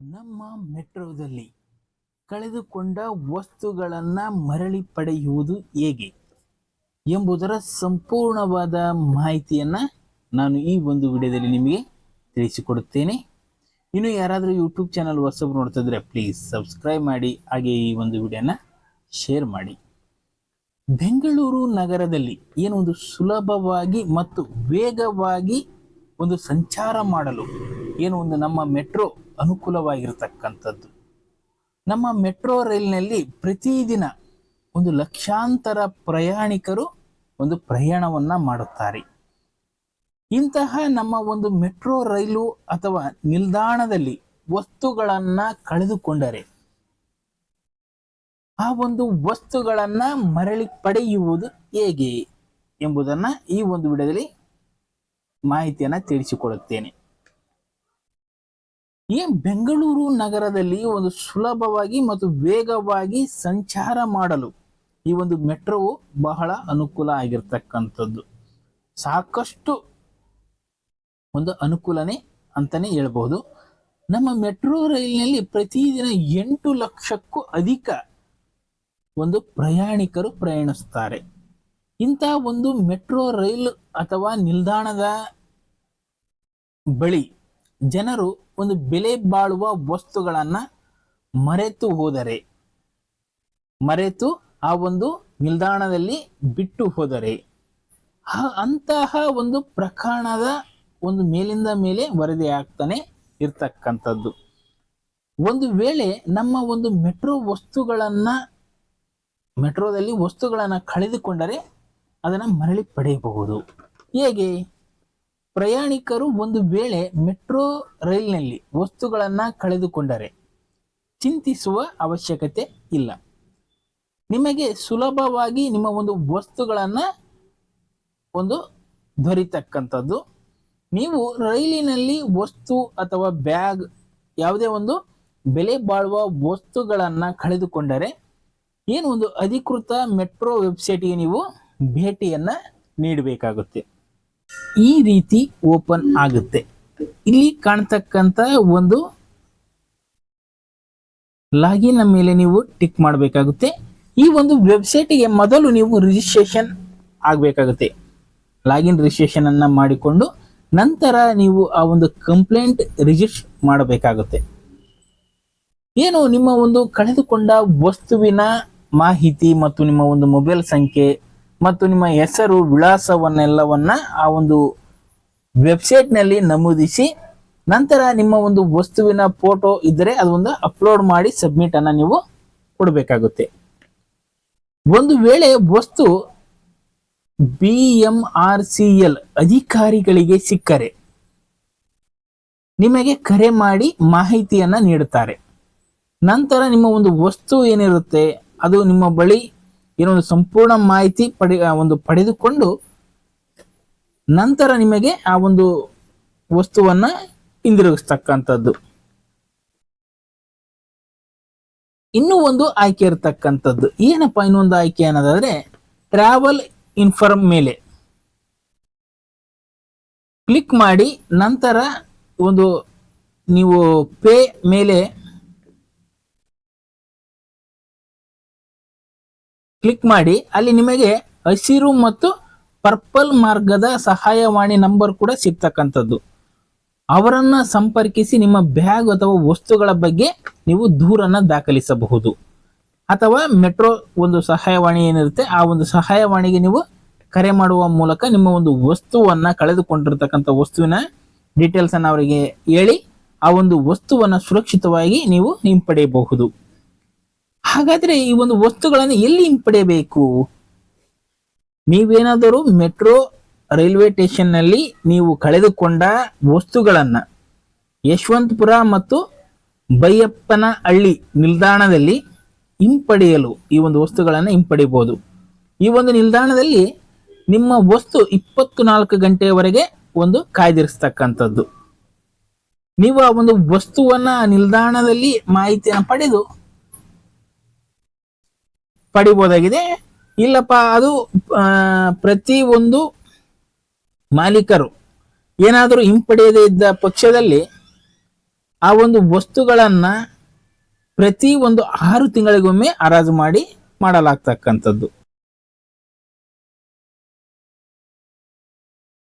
ನಮ್ಮ ಮೆಟ್ರೋದಲ್ಲಿ ಕಳೆದುಕೊಂಡ ವಸ್ತುಗಳನ್ನು ಮರಳಿ ಪಡೆಯುವುದು ಹೇಗೆ ಎಂಬುದರ ಸಂಪೂರ್ಣವಾದ ಮಾಹಿತಿಯನ್ನು ನಾನು ಈ ಒಂದು ವಿಡಿಯೋದಲ್ಲಿ ನಿಮಗೆ ತಿಳಿಸಿಕೊಡುತ್ತೇನೆ. ಇನ್ನು ಯಾರಾದರೂ ಯೂಟ್ಯೂಬ್ ಚಾನಲ್ ಹೊಸಬ್ರು ನೋಡ್ತಿದ್ರೆ ಪ್ಲೀಸ್ ಸಬ್ಸ್ಕ್ರೈಬ್ ಮಾಡಿ, ಹಾಗೆ ಈ ಒಂದು ವಿಡಿಯೋನ ಶೇರ್ ಮಾಡಿ. ಬೆಂಗಳೂರು ನಗರದಲ್ಲಿ ಏನು ಒಂದು ಸುಲಭವಾಗಿ ಮತ್ತು ವೇಗವಾಗಿ ಒಂದು ಸಂಚಾರ ಮಾಡಲು ಏನು ಒಂದು ನಮ್ಮ ಮೆಟ್ರೋ ಅನುಕೂಲವಾಗಿರ್ತಕ್ಕಂಥದ್ದು. ನಮ್ಮ ಮೆಟ್ರೋ ರೈಲಿನಲ್ಲಿ ಪ್ರತಿದಿನ ಒಂದು ಲಕ್ಷಾಂತರ ಪ್ರಯಾಣಿಕರು ಒಂದು ಪ್ರಯಾಣವನ್ನ ಮಾಡುತ್ತಾರೆ. ಇಂತಹ ನಮ್ಮ ಒಂದು ಮೆಟ್ರೋ ರೈಲು ಅಥವಾ ನಿಲ್ದಾಣದಲ್ಲಿ ವಸ್ತುಗಳನ್ನ ಕಳೆದುಕೊಂಡರೆ, ಆ ಒಂದು ವಸ್ತುಗಳನ್ನ ಮರಳಿ ಪಡೆಯುವುದು ಹೇಗೆ ಎಂಬುದನ್ನ ಈ ಒಂದು ವಿಡಿಯೋದಲ್ಲಿ ಮಾಹಿತಿಯನ್ನ ತಿಳಿಸಿಕೊಡುತ್ತೇನೆ. ಈ ಬೆಂಗಳೂರು ನಗರದಲ್ಲಿ ಒಂದು ಸುಲಭವಾಗಿ ಮತ್ತು ವೇಗವಾಗಿ ಸಂಚಾರ ಮಾಡಲು ಈ ಒಂದು ಮೆಟ್ರೋವು ಬಹಳ ಅನುಕೂಲ ಆಗಿರ್ತಕ್ಕಂಥದ್ದು. ಸಾಕಷ್ಟು ಒಂದು ಅನುಕೂಲನೇ ಅಂತಾನೆ ಹೇಳ್ಬೋದು ನಮ್ಮ ಮೆಟ್ರೋ ರೈಲಿನಲ್ಲಿ ಪ್ರತಿದಿನ ಎಂಟು ಲಕ್ಷಕ್ಕೂ ಅಧಿಕ ಒಂದು ಪ್ರಯಾಣಿಕರು ಪ್ರಯಾಣಿಸ್ತಾರೆ. ಇಂತಹ ಒಂದು ಮೆಟ್ರೋ ರೈಲು ಅಥವಾ ನಿಲ್ದಾಣದ ಬಳಿ ಜನರು ಒಂದು ಬೆಲೆ ಬಾಳುವ ವಸ್ತುಗಳನ್ನ ಮರೆತು ಹೋದರೆ, ಮರೆತು ಆ ಒಂದು ನಿಲ್ದಾಣದಲ್ಲಿ ಬಿಟ್ಟು ಹೋದರೆ ಅಂತಹ ಒಂದು ಪ್ರಕರಣದ ಒಂದು ಮೇಲಿಂದ ಮೇಲೆ ವರದಿ ಆಗ್ತಾನೆ ಇರ್ತಕ್ಕಂಥದ್ದು. ಒಂದು ವೇಳೆ ನಮ್ಮ ಒಂದು ಮೆಟ್ರೋ ವಸ್ತುಗಳನ್ನ, ಮೆಟ್ರೋದಲ್ಲಿ ವಸ್ತುಗಳನ್ನು ಕಳೆದುಕೊಂಡರೆ ಅದನ್ನ ಮರಳಿ ಪಡೆಯಬಹುದು. ಹೇಗೆ? ಪ್ರಯಾಣಿಕರು ಒಂದು ವೇಳೆ ಮೆಟ್ರೋ ರೈಲಿನಲ್ಲಿ ವಸ್ತುಗಳನ್ನು ಕಳೆದುಕೊಂಡರೆ ಚಿಂತಿಸುವ ಅವಶ್ಯಕತೆ ಇಲ್ಲ. ನಿಮಗೆ ಸುಲಭವಾಗಿ ನಿಮ್ಮ ಒಂದು ವಸ್ತುಗಳನ್ನು ಒಂದು ದೊರೀತಕ್ಕಂಥದ್ದು. ನೀವು ರೈಲಿನಲ್ಲಿ ವಸ್ತು ಅಥವಾ ಬ್ಯಾಗ್ ಯಾವುದೇ ಒಂದು ಬೆಲೆ ಬಾಳುವ ವಸ್ತುಗಳನ್ನು ಕಳೆದುಕೊಂಡರೆ ಏನು ಒಂದು ಅಧಿಕೃತ ಮೆಟ್ರೋ ವೆಬ್ಸೈಟಿಗೆ ನೀವು ಭೇಟಿಯನ್ನು ನೀಡಬೇಕಾಗುತ್ತೆ. ಈ ರೀತಿ ಓಪನ್ ಆಗುತ್ತೆ. ಇಲ್ಲಿ ಕಾಣ್ತಕ್ಕಂತ ಒಂದು ಲಾಗಿನ್ ಮೇಲೆ ನೀವು ಟಿಕ್ ಮಾಡಬೇಕಾಗುತ್ತೆ. ಈ ಒಂದು ವೆಬ್ಸೈಟ್ಗೆ ಮೊದಲು ನೀವು ರಿಜಿಸ್ಟ್ರೇಷನ್ ಆಗಬೇಕಾಗುತ್ತೆ. ಲಾಗಿನ್ ರಿಜಿಸ್ಟ್ರೇಷನ್ ಅನ್ನ ಮಾಡಿಕೊಂಡು ನಂತರ ನೀವು ಆ ಒಂದು ಕಂಪ್ಲೇಂಟ್ ರಿಜಿಸ್ಟರ್ ಮಾಡಬೇಕಾಗುತ್ತೆ. ಏನು ನಿಮ್ಮ ಒಂದು ಕಳೆದುಕೊಂಡ ವಸ್ತುವಿನ ಮಾಹಿತಿ ಮತ್ತು ನಿಮ್ಮ ಒಂದು ಮೊಬೈಲ್ ಸಂಖ್ಯೆ ಮತ್ತು ನಿಮ್ಮ ಹೆಸರು ವಿಳಾಸವನ್ನೆಲ್ಲವನ್ನ ಆ ಒಂದು ವೆಬ್ಸೈಟ್ನಲ್ಲಿ ನಮೂದಿಸಿ, ನಂತರ ನಿಮ್ಮ ಒಂದು ವಸ್ತುವಿನ ಫೋಟೋ ಇದ್ದರೆ ಅದೊಂದು ಅಪ್ಲೋಡ್ ಮಾಡಿ ಸಬ್ಮಿಟ್ ಅನ್ನ ನೀವು ಕೊಡಬೇಕಾಗುತ್ತೆ. ಒಂದು ವೇಳೆ ವಸ್ತು B M R C L ಅಧಿಕಾರಿಗಳಿಗೆ ಸಿಕ್ಕರೆ, ನಿಮಗೆ ಕರೆ ಮಾಡಿ ಮಾಹಿತಿಯನ್ನ ನೀಡುತ್ತಾರೆ. ನಂತರ ನಿಮ್ಮ ಒಂದು ವಸ್ತು ಏನಿರುತ್ತೆ, ಅದು ನಿಮ್ಮ ಬಳಿ ಏನೋ ಸಂಪೂರ್ಣ ಮಾಹಿತಿ ಪಡೆ ಒಂದು ಪಡೆದುಕೊಂಡು ನಂತರ ನಿಮಗೆ ಆ ಒಂದು ವಸ್ತುವನ್ನ ಹಿಂದಿರುಗಿಸ್ತಕ್ಕಂಥದ್ದು. ಇನ್ನೂ ಒಂದು ಆಯ್ಕೆ ಇರತಕ್ಕಂಥದ್ದು. ಏನಪ್ಪಾ ಇನ್ನೊಂದು ಆಯ್ಕೆ ಅನ್ನೋದಾದ್ರೆ ಟ್ರಾವೆಲ್ ಇನ್ಫರ್ಮ್ ಮೇಲೆ. ಕ್ಲಿಕ್ ಮಾಡಿ ನಂತರ ಒಂದು ನೀವು ಪೇ ಮೇಲೆ ಕ್ಲಿಕ್ ಮಾಡಿ, ಅಲ್ಲಿ ನಿಮಗೆ ಹಸಿರು ಮತ್ತು ಪರ್ಪಲ್ ಮಾರ್ಗದ ಸಹಾಯವಾಣಿ ನಂಬರ್ ಕೂಡ ಸಿಗ್ತಕ್ಕಂಥದ್ದು. ಅವರನ್ನ ಸಂಪರ್ಕಿಸಿ ನಿಮ್ಮ ಬ್ಯಾಗ್ ಅಥವಾ ವಸ್ತುಗಳ ಬಗ್ಗೆ ನೀವು ದೂರನ್ನ ದಾಖಲಿಸಬಹುದು. ಅಥವಾ ಮೆಟ್ರೋ ಒಂದು ಸಹಾಯವಾಣಿ ಏನಿರುತ್ತೆ, ಆ ಒಂದು ಸಹಾಯವಾಣಿಗೆ ನೀವು ಕರೆ ಮಾಡುವ ಮೂಲಕ ನಿಮ್ಮ ಒಂದು ವಸ್ತುವನ್ನ ಕಳೆದುಕೊಂಡಿರ್ತಕ್ಕಂಥ ವಸ್ತುವಿನ ಡೀಟೇಲ್ಸ್ ಅನ್ನ ಅವರಿಗೆ ಹೇಳಿ, ಆ ಒಂದು ವಸ್ತುವನ್ನ ಸುರಕ್ಷಿತವಾಗಿ ನೀವು ಹಿಂಪಡೆಯಬಹುದು. ಹಾಗಾದ್ರೆ ಈ ಒಂದು ವಸ್ತುಗಳನ್ನು ಎಲ್ಲಿ ಹಿಂಪಡೆಯಬೇಕು? ನೀವೇನಾದರೂ ಮೆಟ್ರೋ ರೈಲ್ವೆ ಸ್ಟೇಷನ್ನಲ್ಲಿ ನೀವು ಕಳೆದುಕೊಂಡ ವಸ್ತುಗಳನ್ನ ಯಶವಂತಪುರ ಮತ್ತು ಬೈಯಪ್ಪನ ಹಳ್ಳಿ ನಿಲ್ದಾಣದಲ್ಲಿ ಹಿಂಪಡೆಯಲು ಈ ಒಂದು ವಸ್ತುಗಳನ್ನು ಹಿಂಪಡೆಯಬಹುದು ಈ ಒಂದು ನಿಲ್ದಾಣದಲ್ಲಿ ನಿಮ್ಮ ವಸ್ತು ಇಪ್ಪತ್ತು ನಾಲ್ಕು ಗಂಟೆಯವರೆಗೆ ಒಂದು ಕಾಯ್ದಿರಿಸ್ತಕ್ಕಂಥದ್ದು. ನೀವು ಆ ಒಂದು ವಸ್ತುವನ್ನ ನಿಲ್ದಾಣದಲ್ಲಿ ಮಾಹಿತಿಯನ್ನು ಪಡೆದು ಪಡಿಬೋದಾಗಿದೆ. ಇಲ್ಲಪ್ಪ, ಅದು ಪ್ರತಿ ಒಂದು ಮಾಲೀಕರು ಏನಾದರೂ ಹಿಂಪಡೆಯದೇ ಇದ್ದ ಪಕ್ಷದಲ್ಲಿ ಆ ಒಂದು ವಸ್ತುಗಳನ್ನ ಪ್ರತಿ ಒಂದು ಆರು ತಿಂಗಳಿಗೊಮ್ಮೆ ಹರಾಜು ಮಾಡಿ ಮಾಡಲಾಗ್ತಕ್ಕಂಥದ್ದು.